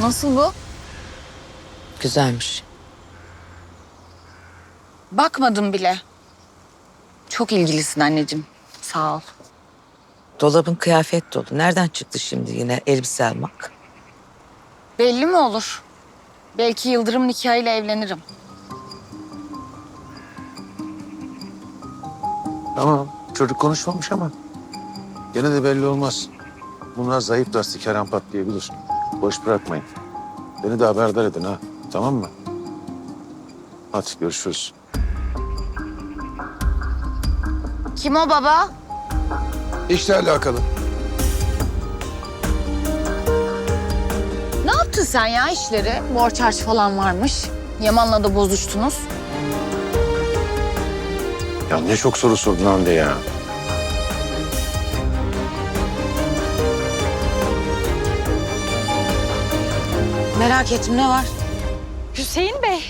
Nasıl bu? Güzelmiş. Bakmadım bile. Çok ilgilisin anneciğim. Sağ ol. Dolabın kıyafet dolu. Nereden çıktı şimdi yine elbise almak? Belli mi olur? Belki Yıldırım nikahıyla evlenirim. Tamam. Çocuk konuşmamış ama. Gene de belli olmaz. Bunlar zayıf lastik her an patlayabilir. Boş bırakmayın. Beni de haberdar edin ha. Tamam mı? Hadi görüşürüz. Kim o baba? İşle alakalı. Ne yaptın sen ya işleri? Borç harç falan varmış. Yaman'la da bozuştunuz. Ya ne çok soru sordun Hande ya. Merak ettim ne var? Hüseyin Bey.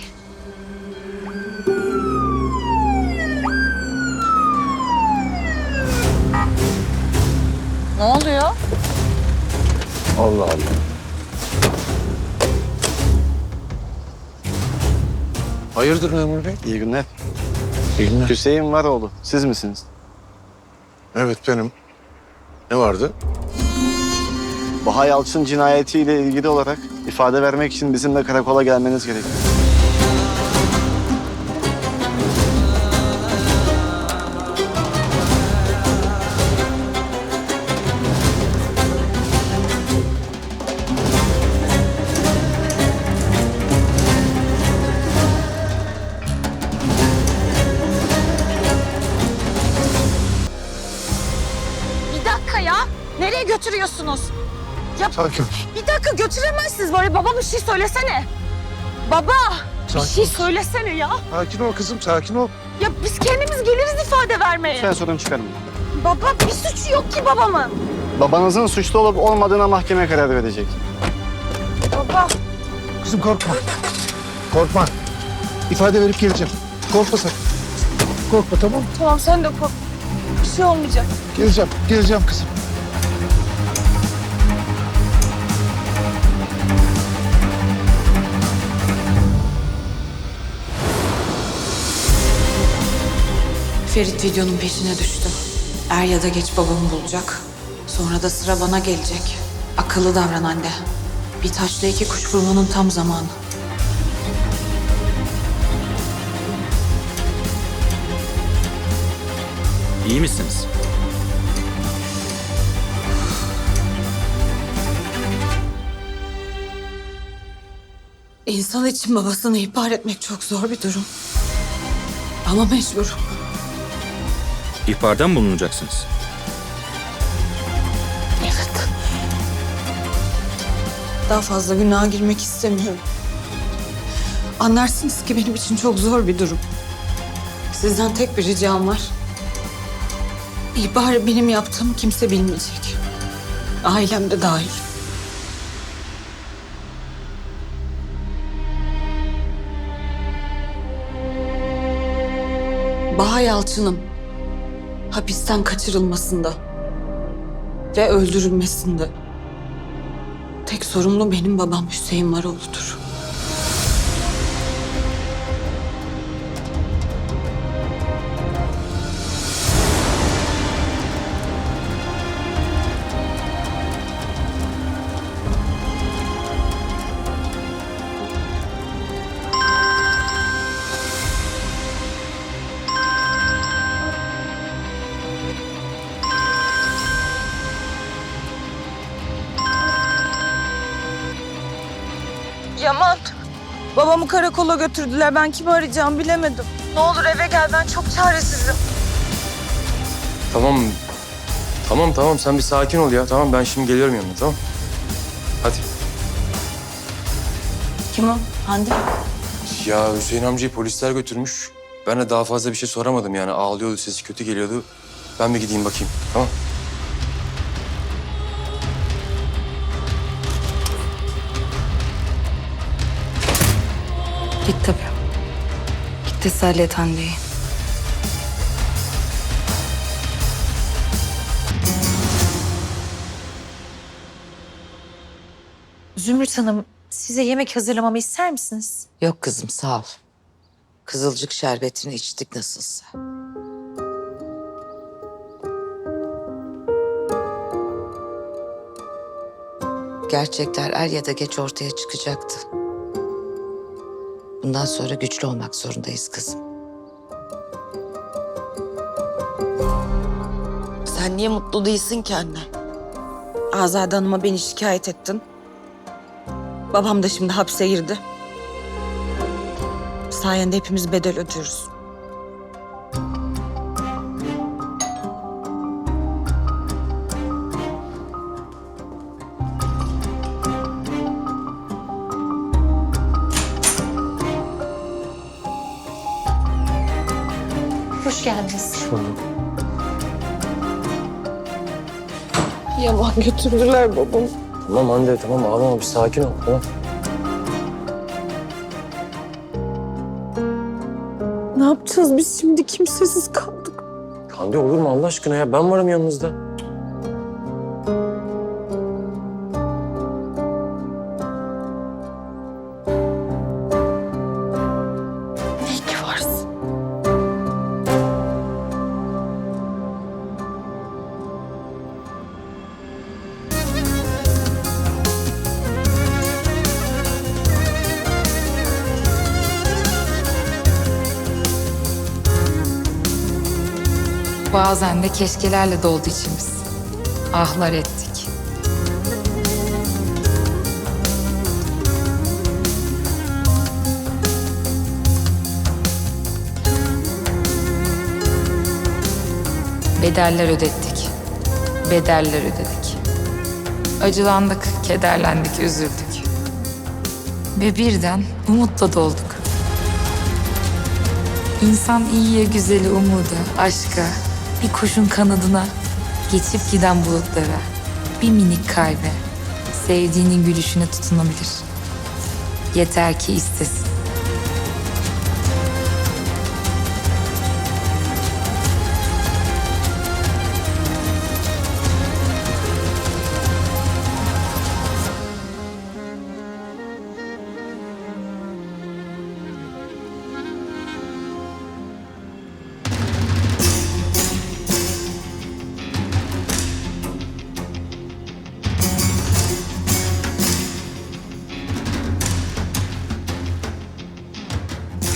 Ne oluyor? Allah Allah. Hayırdır memur bey? İyi günler. İyi günler. Hüseyin Varoğlu. Siz misiniz? Evet benim. Ne vardı? Baha Yalçın cinayetiyle ilgili olarak ifade vermek için bizimle karakola gelmeniz gerekiyor. Bir dakika ya. Nereye götürüyorsunuz? Sakin ol. Bir dakika götüremezsiniz böyle. Baba bir şey söylesene. Baba bir Sakin şey ol. söylesene ya. Sakin ol kızım sakin ol. Ya biz kendimiz geliriz ifade vermeye. Lütfen sorun çıkarmayın. Baba bir suçu yok ki babamın. Babanızın suçlu olup olmadığına mahkeme karar verecek. Baba. Kızım korkma. Korkma. İfade verip geleceğim. Korkma sakın. Korkma tamam mı? Tamam sen de kork. Bir şey olmayacak. Geleceğim. Geleceğim kızım. Ferit videonun peşine düştü. Er ya da geç babamı bulacak. Sonra da sıra bana gelecek. Akıllı davran anne. Bir taşla iki kuş vurmanın tam zamanı. İyi misiniz? İnsan için babasını ihbar etmek çok zor bir durum. Ama mecburum. İhbardan bulunacaksınız. Evet. Daha fazla günaha girmek istemiyorum. Anlarsınız ki benim için çok zor bir durum. Sizden tek bir ricam var. İhbarı benim yaptığımı kimse bilmeyecek. Ailem de dahil. Baha Yalçın'ın hapisten kaçırılmasında ve öldürülmesinde tek sorumlu benim babam Hüseyin Varoğlu'dur. Yaman. Babamı karakola götürdüler. Ben kimi arayacağımı bilemedim. Ne olur eve gel ben çok çaresizim. Tamam. Tamam tamam sen bir sakin ol ya. Tamam ben şimdi geliyorum yanına tamam. Hadi. Kim o? Hande mi? Ya Hüseyin amcayı polisler götürmüş. Ben de daha fazla bir şey soramadım yani. Ağlıyordu, sesi kötü geliyordu. Ben bir gideyim bakayım. Tamam. Git tabii. Git teselli et Hande'yi. Zümrüt Hanım Size yemek hazırlamamı ister misiniz? Yok kızım sağ ol. Kızılcık şerbetini içtik nasılsa. Gerçekler er ya da geç ortaya çıkacaktı. Bundan sonra güçlü olmak zorundayız kızım. Sen niye mutlu değilsin ki anne? Azade Hanım'a beni şikayet ettin. Babam da şimdi hapse girdi. Sayende hepimiz bedel ödüyoruz. Hoş geldiniz. Yaman götürdüler babamı. Tamam Hande tamam ağlama bir sakin ol tamam. Ne yapacağız biz şimdi? Kimsesiz kaldık. Hande olur mu Allah aşkına ya ben varım yanınızda. Bazen de keşkelerle doldu içimiz. Ahlar ettik. Bedeller ödettik. Bedeller ödedik. Acılandık, kederlendik, üzüldük. Ve birden umutla dolduk. İnsan iyiye, güzeli, umuda, aşka, bir kuşun kanadına, geçip giden bulutlara, bir minik kalbe, sevdiğinin gülüşüne tutunabilir. Yeter ki istesin.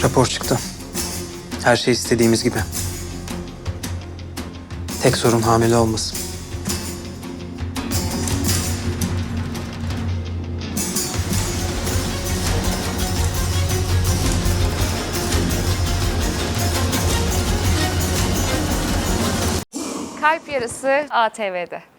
Rapor çıktı. Her şey istediğimiz gibi. Tek sorun hamile olması. Kalp Yarısı ATV'de.